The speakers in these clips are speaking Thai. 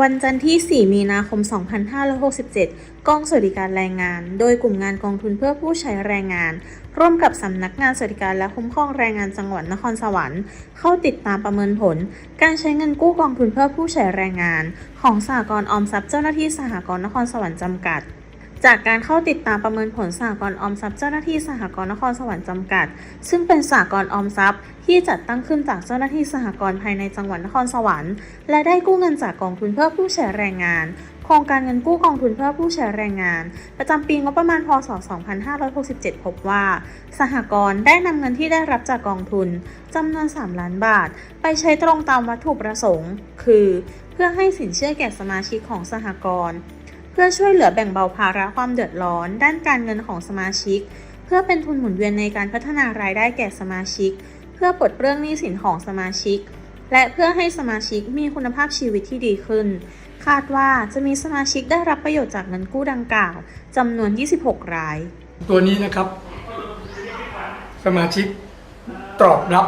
วันจันทร์ที่ 4 มีนาคม 2567 กองสวัสดิการแรงงาน โดยกลุ่มงานกองทุนเพื่อผู้ใช้แรงงาน ร่วมกับสำนักงานสวัสดิการและคุ้มครองแรงงานจังหวัดนครสวรรค์ เข้าติดตามประเมินผล การใช้เงินกู้กองทุนเพื่อผู้ใช้แรงงาน ของสหกรณ์ออมทรัพย์เจ้าหน้าที่สหกรณ์นครสวรรค์จำกัด จากการเข้าติดตามประเมินผลสหกรณ์ออมทรัพย์เจ้าหน้าที่สหกรณ์นครสวรรค์จำกัด ซึ่งเป็นสหกรณ์ออมทรัพย์ที่จัดตั้งขึ้นจากเจ้าหน้าที่สหกรณ์ภายในจังหวัดนครสวรรค์ และได้กู้เงินจากกองทุนเพื่อผู้ใช้แรงงานโครงการเงินกู้กองทุนเพื่อผู้ใช้แรงงาน ประจำปีงบประมาณพศ 2567 พบว่า สหกรณ์ได้นำเงินที่ได้รับจากกองทุนจำนวน 3 ล้านบาท ไปใช้ตรงตามวัตถุประสงค์ คือ เพื่อให้สินเชื่อแก่สมาชิกของสหกรณ์ พื่อช่วยเหลือแบ่งเบาภาระความเดือดร้อน ด้านการเงินของสมาชิก เพื่อเป็นทุนหมุนเวียนในการพัฒนารายได้แก่สมาชิก เพื่อปลดเปลื้องหนี้สินของสมาชิก และเพื่อให้สมาชิกมีคุณภาพชีวิตที่ดีขึ้น คาดว่าจะมีสมาชิกได้รับประโยชน์จากเงินกู้ดังกล่าวจำนวน 26 ราย ตัวนี้นะครับ สมาชิกตอบรับ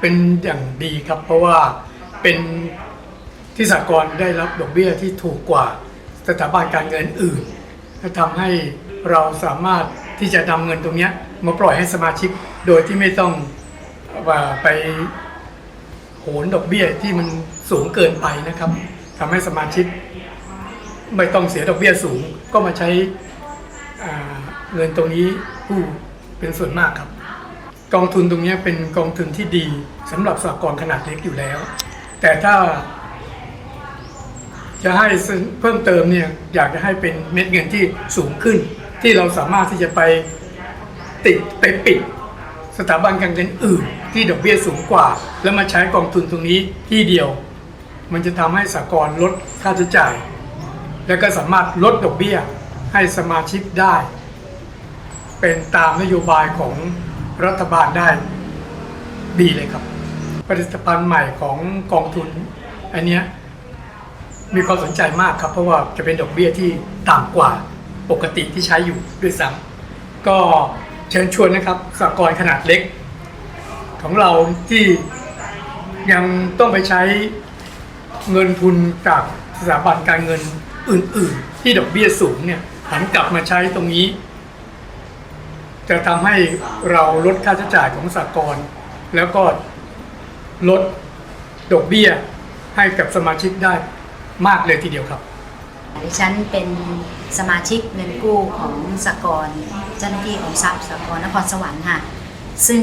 เป็นอย่างดีครับ เพราะว่าเป็นที่สากลได้รับดอกเบี้ยที่ถูกกว่า สถาบันการเงินอื่นและทำให้เราสามารถที่จะนำเงินตรงนี้มาปล่อยให้สมาชิกโดยที่ไม่ต้องว่าไปโหนดอกเบี้ยที่มันสูงเกินไปนะครับทำให้สมาชิกไม่ต้องเสียดอกเบี้ยสูงก็มาใช้เงินตรงนี้กู้เป็นส่วนมากครับ กองทุนตรงนี้เป็นกองทุนที่ดีสำหรับสหกรณ์ขนาดเล็กอยู่แล้ว แต่ถ้า จะให้เพิ่มเติมเนี่ยอยากจะให้เป็นเม็ดเงินที่สูงขึ้น ที่เราสามารถที่จะไปติดไปปิด สถาบันการเงินอื่น ที่ดอกเบี้ยสูงกว่า แล้วมาใช้กองทุนตรงนี้ที่เดียว มันจะทำให้สหกรณ์ลดค่าใช้จ่าย แล้วก็สามารถลดดอกเบี้ยให้สมาชิกได้ เป็นตามนโยบายของรัฐบาลได้ดีเลยครับผลิตภัณฑ์ใหม่ของกองทุนอันเนี้ย มีความสนใจมากครับ เพราะว่าจะเป็นดอกเบี้ยที่ต่ำกว่าปกติที่ใช้อยู่ด้วยซ้ำก็เชิญชวนนะครับสหกรณ์ขนาดเล็ก ของเราที่ยังต้องไปใช้เงินทุนจากสถาบันการเงินอื่น ๆ ที่ดอกเบี้ยสูงเนี่ยหันกลับมาใช้ตรงนี้ จะทำให้เราลดค่าใช้จ่ายของสหกรณ์แล้วก็ลดดอกเบี้ยให้กับสมาชิกได้ มากเลยทีเดียวครับ ดิฉันเป็นสมาชิกเงินกู้ของสกรเจ้าหน้าที่ของทรัพย์สกรนครสวรรค์ค่ะ ซึ่ง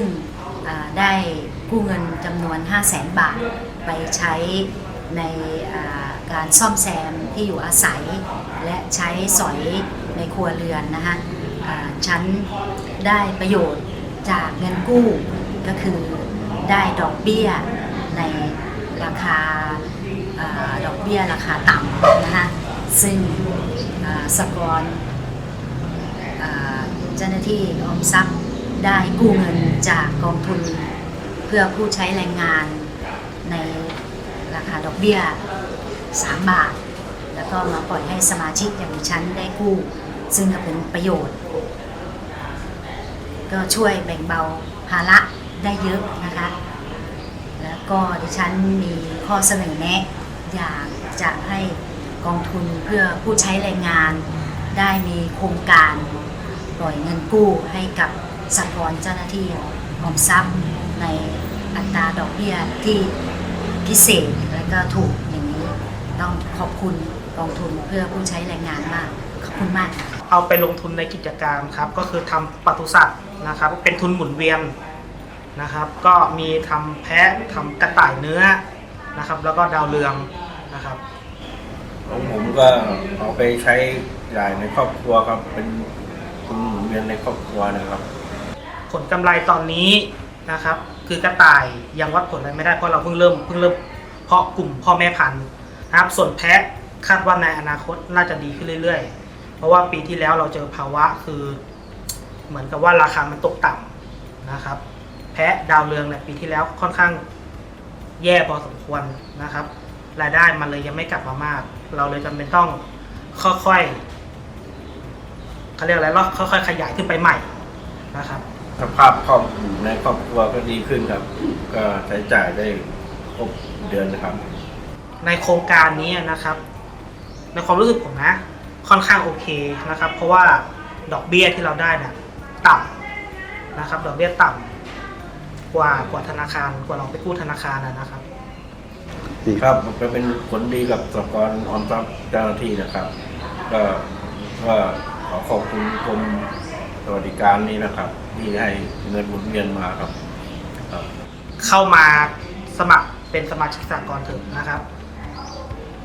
ได้กู้เงินจำนวน 5 0 0แสนบาท ไปใช้ในการซ่อมแซมที่อยู่อาศัย และใช้สอยในครัวเรือนนะคะฉันได้ประโยชน์จากเงินกู้ก็คือได้ดอกเบี้ยในราคา ดอกเบี้ยราคาต่ำนะคะซึ่งสหกรณ์อ่าเจ้าหน้าที่ออมทรัพย์ได้กู้เงินจากกองทุน เพื่อผู้ใช้แรงงานในราคาดอกเบี้ย 3 บาท แล้วก็มาปล่อยให้สมาชิกอย่างฉันได้กู้ ซึ่งก็เป็นประโยชน์ ก็ช่วยแบ่งเบาภาระได้เยอะนะคะ แล้วก็ดิฉันมีข้อเสนอแนะ อยากจะให้กองทุนเพื่อผู้ใช้แรงงาน ได้มีโครงการปล่อยเงินกู้ให้กับสหกรณ์เจ้าหน้าที่ออมทรัพย์ในอัตราดอกเบี้ยที่พิเศษและก็ถูกอย่างนี้ ต้องขอบคุณกองทุนเพื่อผู้ใช้แรงงานมากขอบคุณมากค่ะเอาไปลงทุนในกิจการครับ ก็คือทำปศุสัตว์นะครับ เป็นทุนหมุนเวียนนะครับ ก็มีทำแพะทำกระต่ายเนื้อนะครับ แล้วก็ดาวเรือง นะครับของผมก็เอาไปใช้จ่ายในครอบครัวครับ เป็นทุนหมุนเวียนในครอบครัวนะครับ ผลกำไรตอนนี้นะครับ คือกระต่ายยังวัดผลอะไรไม่ได้เพราะเราเพิ่งเริ่มเพิ่งเริ่มเพาะกลุ่มพ่อแม่พันธุ์นะครับ ส่วนแพะคาดว่าในอนาคตน่าจะดีขึ้นเรื่อยๆ เพราะว่าปีที่แล้วเราเจอภาวะคือ เหมือนกับว่าราคามันตกต่ำนะครับ แพะดาวเรืองในปีที่แล้วค่อนข้างแย่พอสมควรนะครับ รายได้มันเลยยังไม่กลับมามาก เราเลยจำเป็นต้องค่อยๆเขาเรียกอะไรล่ะค่อยๆขยายขึ้นไปใหม่นะครับสภาพครอบครัวในครอบครัวก็ดีขึ้นครับ ก็ใช้จ่ายได้ครบเดือนนะครับ ในโครงการนี้นะครับ ในความรู้สึกผมนะ ค่อนข้างโอเคนะครับ เพราะว่าดอกเบี้ยที่เราได้เนี่ยต่ำนะครับ ดอกเบี้ยต่ำกว่ากว่าธนาคารกว่าเราไปกู้ธนาคารนะนะครับ ครับมันก็เป็นผลดีกับสหกรณ์ออมทรัพย์เจ้าหน้าที่นะครับก็ว่าขอขอบคุณกรมสวัสดิการนี้นะครับ ที่ให้เงินหมุนเวียนมาครับครับเข้ามาสมัครเป็นสมาชิกสากลเถอะนะครับ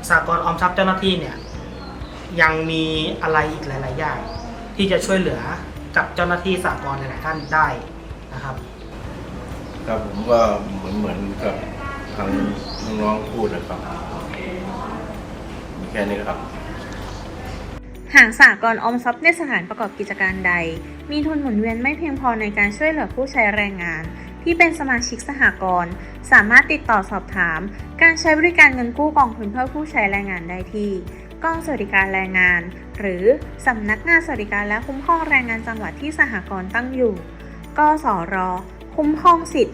สากลออมทรัพย์เจ้าหน้าที่เนี่ยยังมีอะไรอีกหลาย ๆ อย่าง ที่จะช่วยเหลือกับเจ้าหน้าที่สากลหลาย ๆ ท่านได้นะครับครับผมก็เหมือนเหมือนกับ ทางน้องๆพูดนะครับ แค่นี้ครับ หากสากลออมทรัพย์ในสถานประกอบกิจการใด มีทุนหมุนเวียนไม่เพียงพอในการช่วยเหลือผู้ใช้แรงงาน ที่เป็นสมาชิกสหกรณ์สามารถติดต่อสอบถาม การใช้บริการเงินกู้กองทุนเพื่อผู้ใช้แรงงานได้ที่กองสวัสดิการแรงงาน หรือสำนักงานสวัสดิการและคุ้มครองแรงงานจังหวัดที่สหกรณ์ตั้งอยู่ กสร คุ้มครองสิทธิ